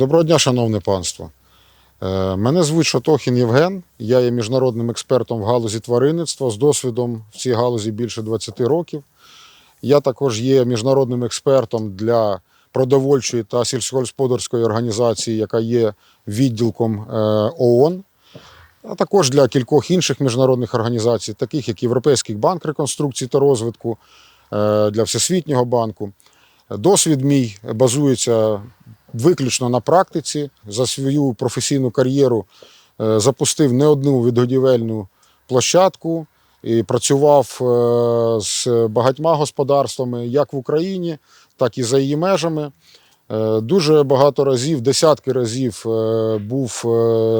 Доброго дня, шановне панство. Е, Мене звуть Шатохін Євген. Я є міжнародним експертом в галузі тваринництва з досвідом в цій галузі більше 20 років. Я також є міжнародним експертом для продовольчої та сільськогосподарської організації, яка є відділком е, ООН, а також для кількох інших міжнародних організацій, таких як Європейський банк реконструкції та розвитку, е, для Всесвітнього банку. Досвід мій базується виключно на практиці. За свою професійну кар'єру е, запустив не одну відгодівельну площадку і працював е, з багатьма господарствами як в Україні, так і за її межами. Е, Дуже багато разів, десятки разів був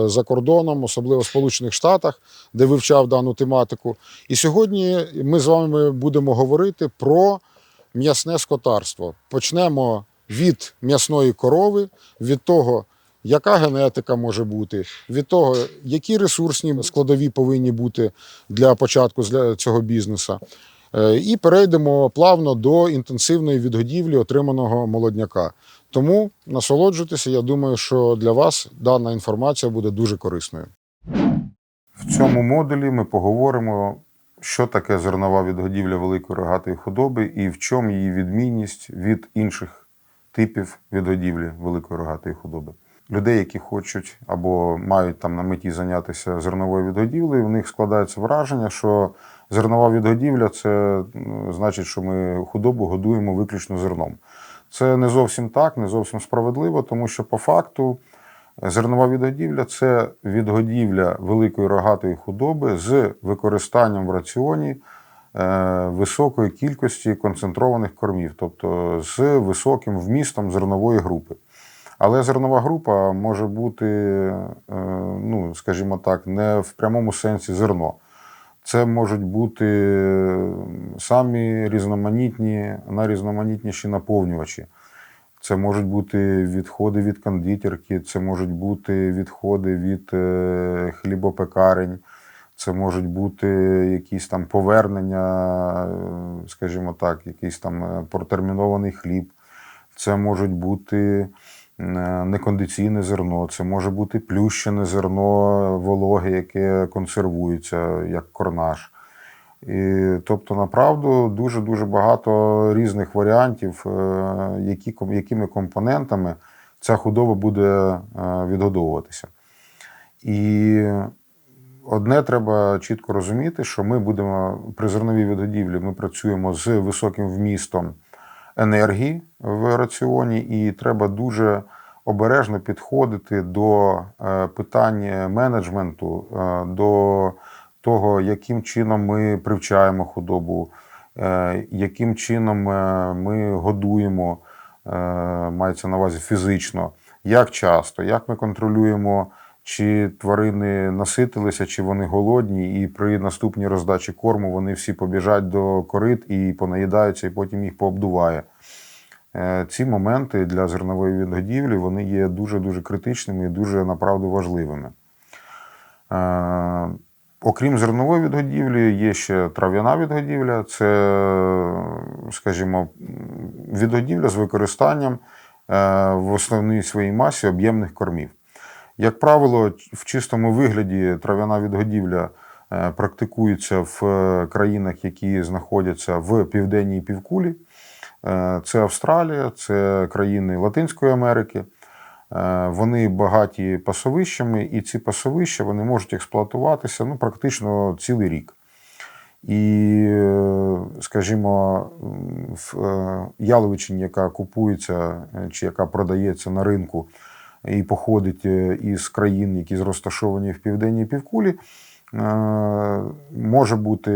за кордоном, особливо в Сполучених Штатах, де вивчав дану тематику. І сьогодні ми з вами будемо говорити про м'ясне скотарство. Почнемо від м'ясної корови, від того, яка генетика може бути, від того, які ресурсні складові повинні бути для початку цього бізнесу. Е, І перейдемо плавно до інтенсивної відгодівлі отриманого молодняка. Тому насолоджуйтеся, я думаю, що для вас дана інформація буде дуже корисною. В цьому модулі ми поговоримо, що таке зернова відгодівля великої рогатої худоби і в чому її відмінність від інших типів відгодівлі великої рогатої худоби. Людей, які хочуть або мають там на меті зайнятися зерновою відгодівлею, в них складається враження, що зернова відгодівля це ну, значить, що ми худобу годуємо виключно зерном. Це не зовсім так, не зовсім справедливо, тому що по факту зернова відгодівля це відгодівля великої рогатої худоби з використанням в раціоні високої кількості концентрованих кормів, тобто з високим вмістом зернової групи. Але зернова група може бути, е, ну, скажімо так, не в прямому сенсі зерно. Це можуть бути самі різноманітні, найрізноманітніші наповнювачі. Це можуть бути відходи від кондитерки, це можуть бути відходи від е, хлібопекарень, це можуть бути якісь там повернення, е, скажімо так, якийсь там е, протермінований хліб. Це можуть бути е, некондиційне зерно, це може бути плющене зерно вологе, яке консервується як корнаш. І, тобто, направду дуже дуже багато різних варіантів, які, якими компонентами ця худоба буде відгодовуватися. І одне треба чітко розуміти, що ми будемо при зерновій відгодівлі ми працюємо з високим вмістом енергії в раціоні, і треба дуже обережно підходити до е, питань менеджменту, е, до того, яким чином ми привчаємо худобу, е, яким чином ми годуємо, мається на увазі фізично, як часто, як ми контролюємо, чи тварини наситилися, чи вони голодні, і при наступній роздачі корму вони всі побіжать до корит і понаїдаються, і потім їх пообдуває. Е, Ці моменти для зернової відгодівлі вони є дуже-дуже критичними і дуже направду важливими. Е, Окрім зернової відгодівлі, є ще трав'яна відгодівля. Це, скажімо, відгодівля з використанням е, в основній своїй масі об'ємних кормів. Як правило, в чистому вигляді трав'яна відгодівля е, практикується в е, країнах, які знаходяться в південній півкулі. Е, Це Австралія, це країни Латинської Америки. Вони багаті пасовищами, і ці пасовища вони можуть експлуатуватися ну, практично цілий рік. І, скажімо, в яловичині, яка купується чи яка продається на ринку і походить е, із країн, які розташовані в південній півкулі, е, може бути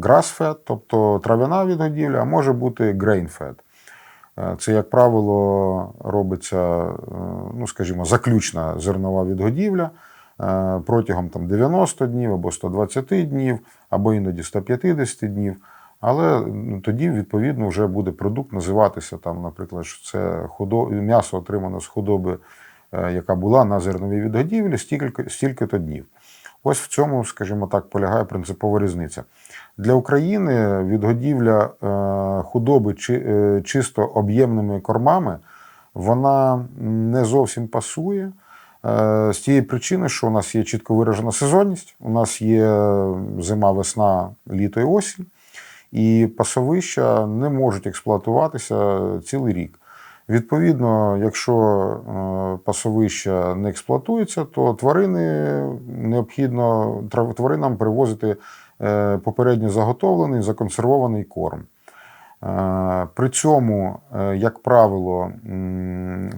grass-fed, тобто трав'яна відгодівля, а може бути grain-fed. Е, Це, як правило, робиться, е, ну, скажімо, заключна зернова відгодівля е, протягом там, 90 днів або 120 днів, або іноді 150 днів. Але ну, тоді, відповідно, вже буде продукт називатися, там, наприклад, що це худо... м'ясо отримане з худоби, е, яка була на зерновій відгодівлі, стільки, стільки-то днів. Ось в цьому, скажімо так, полягає принципова різниця. Для України відгодівля е, худоби е, чисто об'ємними кормами вона не зовсім пасує. З тієї причини, що у нас є чітко виражена сезонність, у нас є зима, весна, літо і осінь, і пасовища не можуть експлуатуватися цілий рік. Відповідно, якщо е, пасовища не експлуатуються, то тварини необхідно тваринам привозити е, попередньо заготовлений законсервований корм. Е, При цьому, як правило,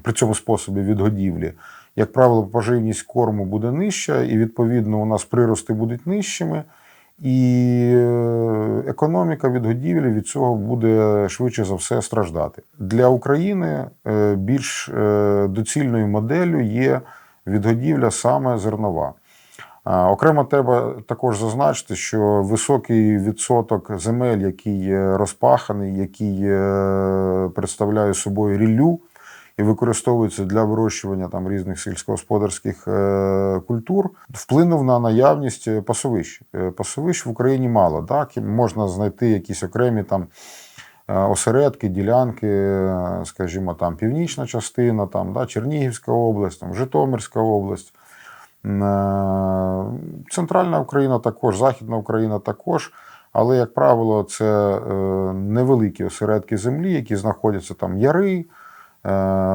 при цьому способі відгодівлі, як правило, поживність корму буде нижча, і відповідно у нас прирости будуть нижчими, і е, економіка відгодівлі від цього буде швидше за все страждати. Для України е, більш е, доцільною моделлю є відгодівля саме зернова. Окремо треба також зазначити, що високий відсоток земель, який є розпаханий, який представляє собою ріллю і використовується для вирощування там різних сільськогосподарських е, культур, вплинув на наявність е, пасовищ. Е, Пасовищ в Україні мало. Так? Можна знайти якісь окремі там осередки, ділянки, скажімо, там північна частина, там, да, Чернігівська область, там, Житомирська область. Центральна Україна також, Західна Україна також. Але, як правило, це невеликі осередки землі, які знаходяться там яри,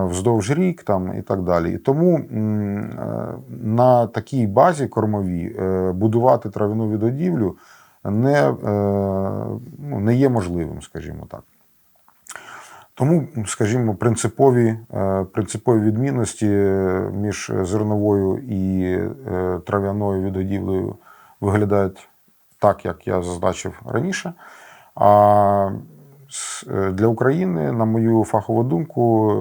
вздовж рік там, і так далі. І тому е, на такій базі кормовій е, будувати трав'яну відгодівлю не, е, ну, не є можливим, скажімо так. Тому, скажімо, принципові, е, принципові відмінності е, між зерновою і е, трав'яною відгодівлею виглядають так, як я зазначив раніше. А е, для України, на мою фахову думку,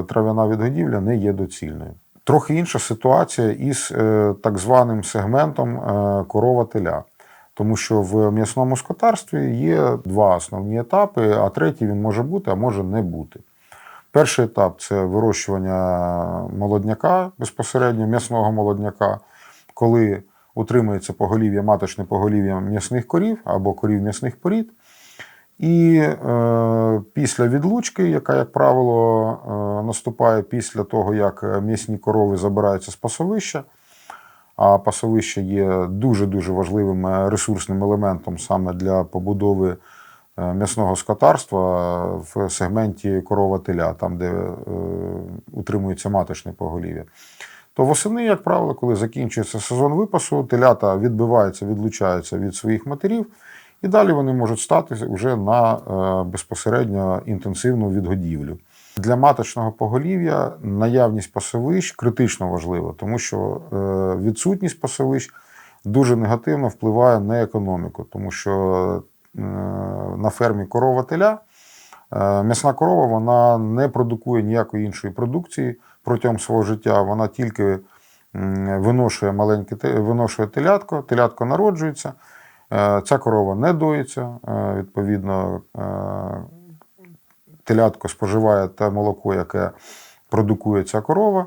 е, трав'яна відгодівля не є доцільною. Трохи інша ситуація із е, так званим сегментом е, корова-теля. Тому що в м'ясному скотарстві є два основні етапи, а третій він може бути, а може не бути. Перший етап це вирощування молодняка безпосередньо м'ясного молодняка, коли утримується поголів'я, маточне поголів'я м'ясних корів або корів м'ясних порід. І е, після відлучки, яка, як правило, е, наступає після того, як м'ясні корови забираються з пасовища, а пасовище є дуже-дуже важливим е, ресурсним елементом саме для побудови е, м'ясного скотарства в сегменті корова-теля, там, де е, утримується маточне поголів'я. То восени, як правило, коли закінчується сезон випасу, телята відбиваються, відлучаються від своїх матерів, і далі вони можуть стати вже на е, безпосередньо інтенсивну відгодівлю. Для маточного поголів'я наявність пасовищ критично важлива, тому що е, відсутність пасовищ дуже негативно впливає на економіку, тому що е, на фермі корова теля м'ясна корова вона не продукує ніякої іншої продукції протягом свого життя. Вона тільки виношує маленьке виношує телятко, телятко народжується. Е, Ця корова не доїться, е, відповідно, е, телятко споживає те молоко, яке продукує ця корова,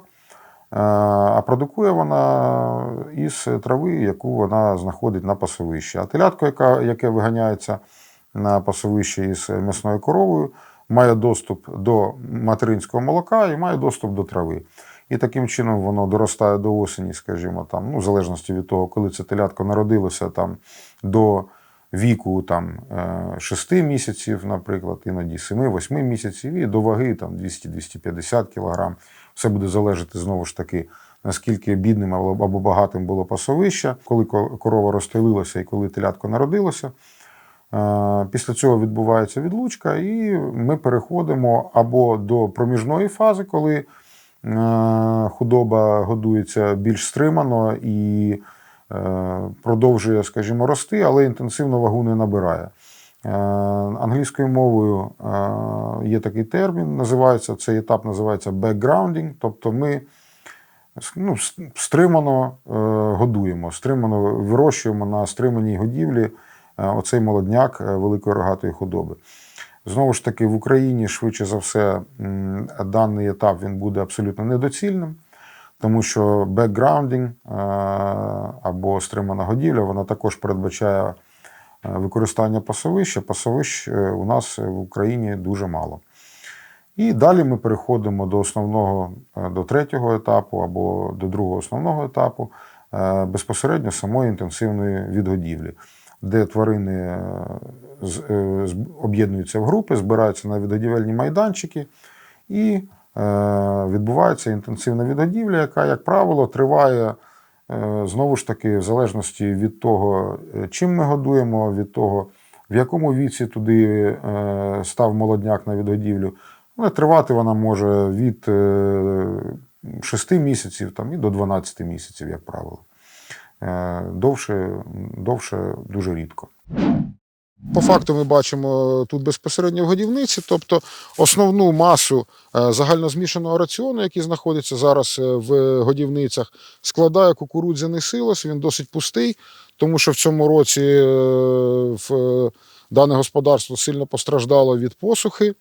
а продукує вона із трави, яку вона знаходить на пасовищі. А телятко, яке виганяється на пасовище із м'ясною коровою, має доступ до материнського молока і має доступ до трави. І таким чином воно доростає до осені, скажімо, там, ну, в залежності від того, коли це телятко народилося там, до віку там, 6 місяців, наприклад, іноді 7-8 місяців, і до ваги там, 200-250 кг. Все буде залежати знову ж таки, наскільки бідним або багатим було пасовище, коли корова розстелилася і коли телятко народилося. Е, Після цього відбувається відлучка, і ми переходимо або до проміжної фази, коли е, худоба годується більш стримано і е, продовжує, скажімо, рости, але інтенсивно вагу не набирає. Е, Англійською мовою е, є такий термін, називається цей етап називається backgrounding, тобто ми ну, стримано е, годуємо, стримано вирощуємо на стриманій годівлі е, оцей молодняк е, великої рогатої худоби. Знову ж таки, в Україні швидше за все даний етап він буде абсолютно недоцільним, тому що бекграундінг е, або стримана годівля вона також передбачає е, використання пасовища. Пасовищ е, у нас в Україні дуже мало. І далі ми переходимо до основного, до третього етапу або до другого основного етапу безпосередньо самої інтенсивної відгодівлі, де тварини е, е, об'єднуються в групи, збираються на відгодівельні майданчики і е, відбувається інтенсивна відгодівля, яка, як правило, триває знову ж таки в залежності від того, чим ми годуємо, від того, в якому віці туди став молодняк на відгодівлю. Але тривати вона може від 6 місяців там, і до 12 місяців, як правило. Е, Довше, довше дуже рідко. По факту ми бачимо тут безпосередньо в годівниці, тобто основну масу е, загальнозмішаного раціону, який знаходиться зараз е, в годівницях, складає кукурудзяний силос. Він досить пустий, тому що в цьому році е, в е, дане господарство сильно постраждало від посухи,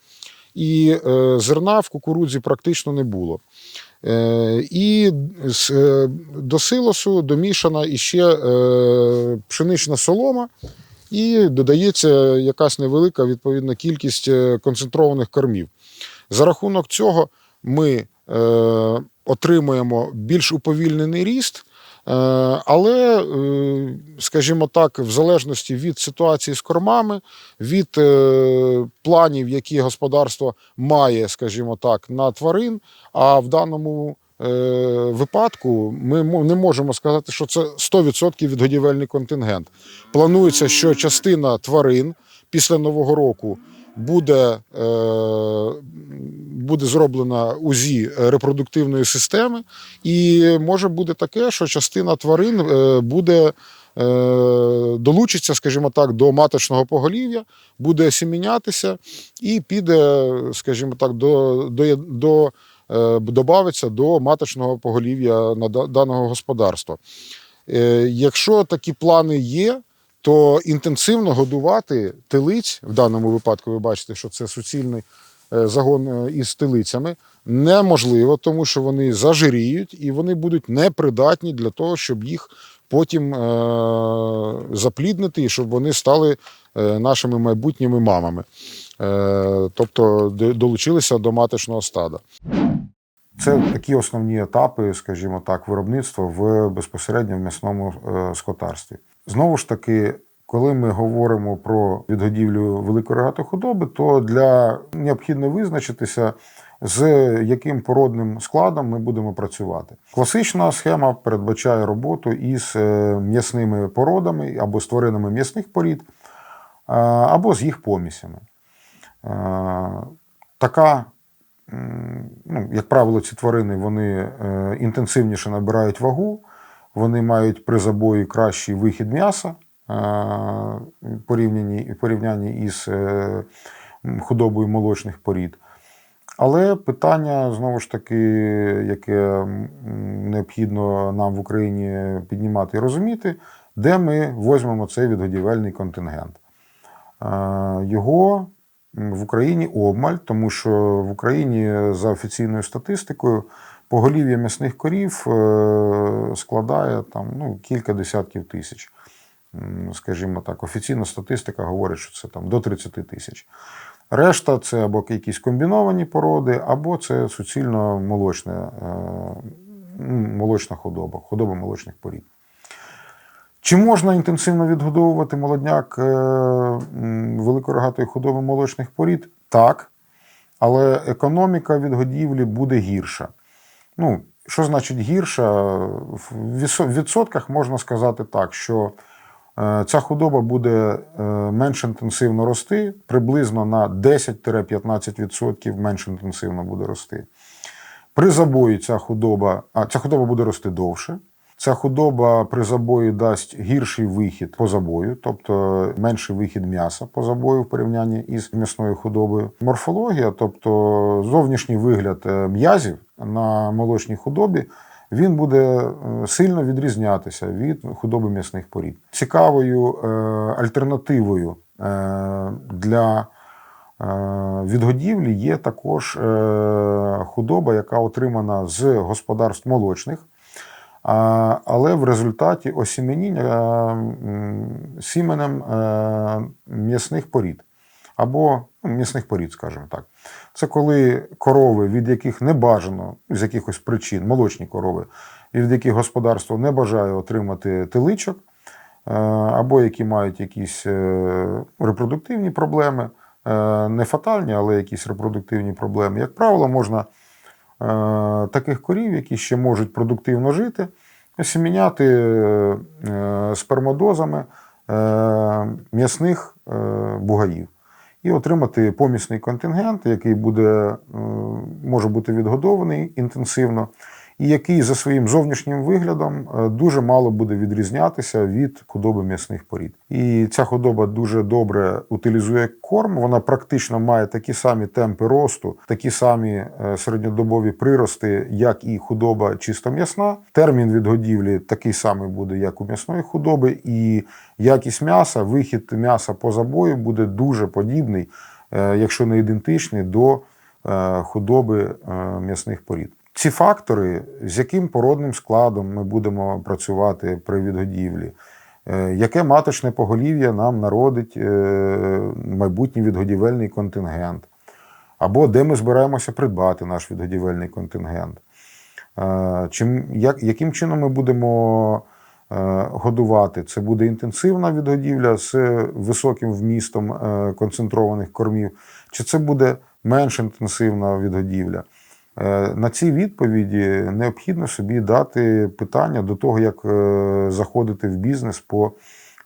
і е, зерна в кукурудзі практично не було. Е, І е, до силосу домішана іще е, пшенична солома, і додається якась невелика відповідна кількість концентрованих кормів. За рахунок цього ми отримуємо більш уповільнений ріст, але, е, скажімо так, в залежності від ситуації з кормами, від е, планів, які господарство має, скажімо так, на тварин, а в даному е, випадку ми не можемо сказати, що це 100% відгодівельний контингент. Планується, що частина тварин після Нового року буде, е, буде зроблена УЗІ репродуктивної системи, і може бути таке, що частина тварин е, буде. е, Долучиться, скажімо так, до маточного поголів'я, буде сімінятися і піде, скажімо так, до, до, до добавиться до маточного поголів'я на даного господарства. Якщо такі плани є, то інтенсивно годувати телиць, в даному випадку ви бачите, що це суцільний е, загон е, із телицями, неможливо, тому що вони зажиріють і вони будуть непридатні для того, щоб їх потім е, запліднити і щоб вони стали нашими майбутніми мамами. Тобто до- долучилися до маточного стада. Це такі основні етапи, скажімо так, виробництва в безпосередньо в м'ясному скотарстві. Знову ж таки, коли ми говоримо про відгодівлю великої рогатої худоби, то для необхідно визначитися, з яким породним складом ми будемо працювати. Класична схема передбачає роботу із е, м'ясними породами або з тваринами м'ясних порід, е, або з їх помісями. Е, Така ну, як правило, ці тварини вони інтенсивніше набирають вагу, вони мають при забої кращий вихід м'яса е, порівнянні, порівнянні із е, худобою молочних порід. Але питання, знову ж таки, яке необхідно нам в Україні піднімати і розуміти, де ми візьмемо цей відгодівельний контингент. Е, Його в Україні обмаль, тому що в Україні за офіційною статистикою поголів'я м'ясних корів е, складає там, ну, кілька десятків тисяч. Скажімо так, офіційна статистика говорить, що це там до 30 тисяч. Решта це або якісь комбіновані породи, або це суцільно молочне, е, молочна худоба, худоба молочних порід. Чи можна інтенсивно відгодовувати молодняк е, великорогатої худоби молочних порід? Так. Але економіка відгодівлі буде гірша. Ну, що значить гірша? В відсотках можна сказати так, що е, ця худоба буде е, менш інтенсивно рости, приблизно на 10-15% менш інтенсивно буде рости. При забої ця худоба, а ця худоба буде рости довше. Ця худоба при забої дасть гірший вихід по забою, тобто менший вихід м'яса по забою в порівнянні із м'ясною худобою. Морфологія, тобто зовнішній вигляд е, м'язів на молочній худобі, він буде е, сильно відрізнятися від худоби м'ясних порід. Цікавою е, альтернативою е, для відгодівлі є також худоба, яка отримана з господарств молочних, але в результаті осіменіння сіменем м'ясних порід. Або ну, м'ясних порід, скажімо так. Це коли корови, від яких не бажано з якихось причин, молочні корови, від яких господарство не бажає отримати теличок, е, або які мають якісь е, репродуктивні проблеми, е, не фатальні, але якісь репродуктивні проблеми. Як правило, можна таких корів, які ще можуть продуктивно жити, осіміняти е, спермодозами м'ясних бугаїв і отримати помісний контингент, який буде, е, може бути відгодований інтенсивно, і який за своїм зовнішнім виглядом е, дуже мало буде відрізнятися від худоби м'ясних порід. І ця худоба дуже добре утилізує корм. Вона практично має такі самі темпи росту, такі самі е, середньодобові прирости, як і худоба чисто м'ясна. Термін відгодівлі такий самий буде, як у м'ясної худоби, і якість м'яса, вихід м'яса по забою буде дуже подібний, е, якщо не ідентичний, до худоби м'ясних порід. Ці фактори, з яким породним складом ми будемо працювати при відгодівлі, е, яке маточне поголів'я нам народить е, майбутній відгодівельний контингент, або де ми збираємося придбати наш відгодівельний контингент. Е, Чим, як, яким чином ми будемо годувати? Це буде інтенсивна відгодівля з високим вмістом концентрованих кормів, чи це буде менш інтенсивна відгодівля? Е, На ці відповіді необхідно собі дати питання до того, як е, заходити в бізнес по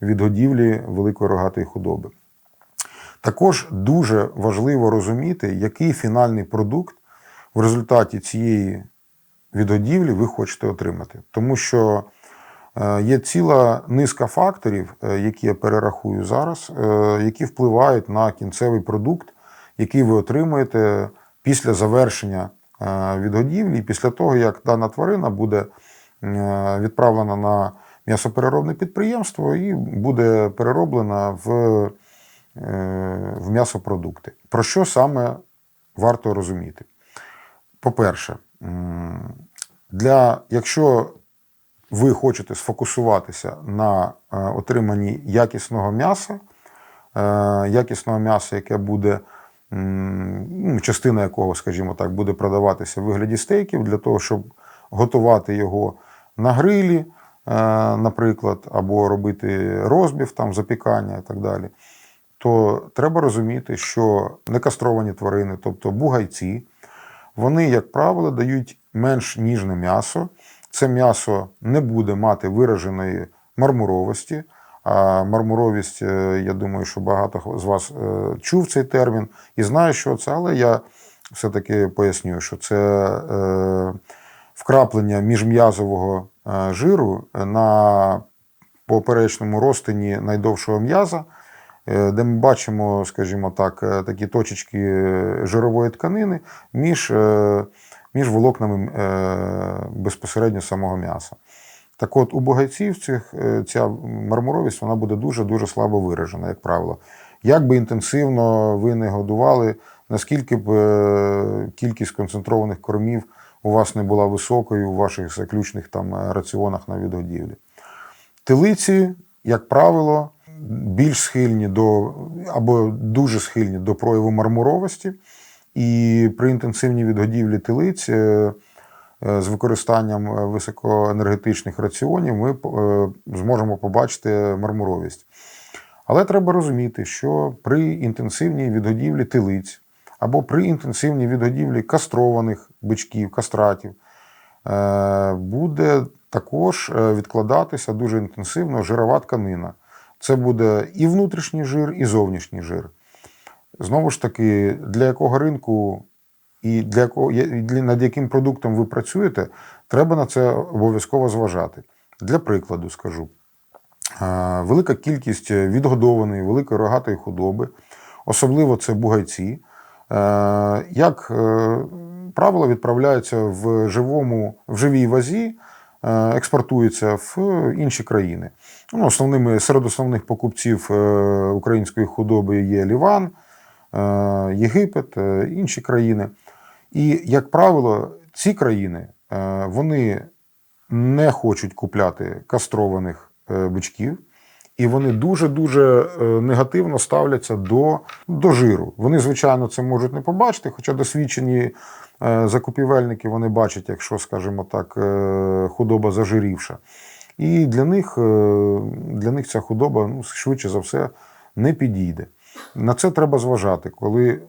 відгодівлі великої рогатої худоби. Також дуже важливо розуміти, який фінальний продукт в результаті цієї відгодівлі ви хочете отримати. Тому що е, є ціла низка факторів, які я перерахую зараз, які впливають на кінцевий продукт, який ви отримуєте після завершення е, відгодівлі, і після того, як дана тварина буде е, відправлена на м'ясопереробне підприємство і буде перероблена в, е, в м'ясопродукти. Про що саме варто розуміти? По-перше, для, якщо ви хочете сфокусуватися на отриманні якісного м'яса, якісного м'яса, яке буде, частина якого, скажімо так, буде продаватися в вигляді стейків, для того, щоб готувати його на грилі, е, наприклад, або робити розбів, там, запікання і так далі, то треба розуміти, що некастровані тварини, тобто бугайці, вони, як правило, дають менш ніжне м'ясо. Це м'ясо не буде мати вираженої мармуровості. А мармуровість, е, я думаю, що багато з вас е, чув цей термін і знає, що це, але я все-таки поясню, що це е, вкраплення міжм'язового жиру на поперечному розтині найдовшого м'яза, де ми бачимо, скажімо так, такі точечки жирової тканини між, між волокнами безпосередньо самого м'яса. Так от, у бугайців цих, е, ця мармуровість вона буде дуже-дуже слабо виражена, як правило. Як би інтенсивно ви не годували, наскільки б е, кількість концентрованих кормів у вас не була високою у ваших заключних там е, раціонах на відгодівлі. Телиці, як правило, більш схильні до або дуже схильні до прояву мармуровості, і при інтенсивній відгодівлі телиць з використанням е, високоенергетичних раціонів ми е, зможемо побачити мармуровість. Але треба розуміти, що при інтенсивній відгодівлі телиць або при інтенсивній відгодівлі кастрованих бичків, кастратів, е, буде також е, відкладатися дуже інтенсивно жирова тканина. Це буде і внутрішній жир, і зовнішній жир. Знову ж таки, для якого ринку і для для- над яким продуктом ви працюєте, треба на це обов'язково зважати. Для прикладу скажу. Велика кількість відгодованої, великої рогатої худоби, особливо це бугайці, як е, правило, відправляються в живому, в живій вазі, е, експортуються в інші країни. Ну, основними, серед основних покупців е, української худоби є Ліван, Єгипет, інші країни. І, як правило, ці країни е, вони не хочуть купляти кастрованих е, бичків і вони дуже-дуже е, негативно ставляться до, до жиру. Вони, звичайно, це можуть не побачити, хоча досвідчені закупівельники вони бачать, якщо, скажімо так, худоба зажирівша. І для них, для них ця худоба ну, швидше за все не підійде. На це треба зважати. Коли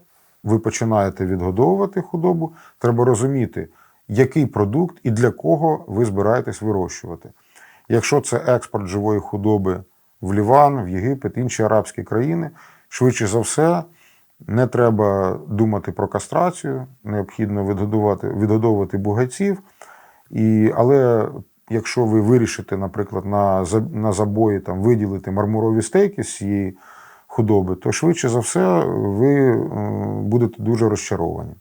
ви починаєте відгодовувати худобу, треба розуміти, який продукт і для кого ви збираєтесь вирощувати. Якщо це експорт живої худоби в Ліван, в Єгипет, інші арабські країни, швидше за все, не треба думати про кастрацію, необхідно відгодувати, відгодовувати бугайців. І, але якщо ви вирішите, наприклад, на, на забої там, виділити мармурові стейки з цієї худоби, то швидше за все ви е, будете дуже розчаровані.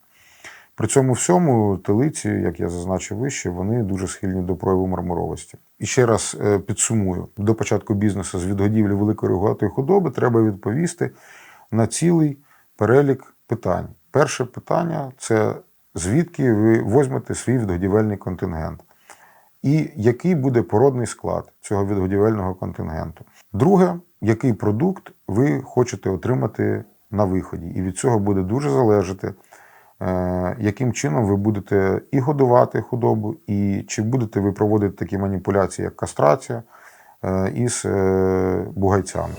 При цьому всьому телиці, як я зазначив вище, вони дуже схильні до прояву мармуровості. І ще раз е, підсумую: до початку бізнесу з відгодівлі великої рогатої худоби треба відповісти на цілий перелік питань. Перше питання це звідки ви візьмете свій відгодівельний контингент, і який буде породний склад цього відгодівельного контингенту. Друге, який продукт ви хочете отримати на виході, і від цього буде дуже залежати, е, яким чином ви будете і годувати худобу, і чи будете ви проводити такі маніпуляції, як кастрація е, із е, бугайцями.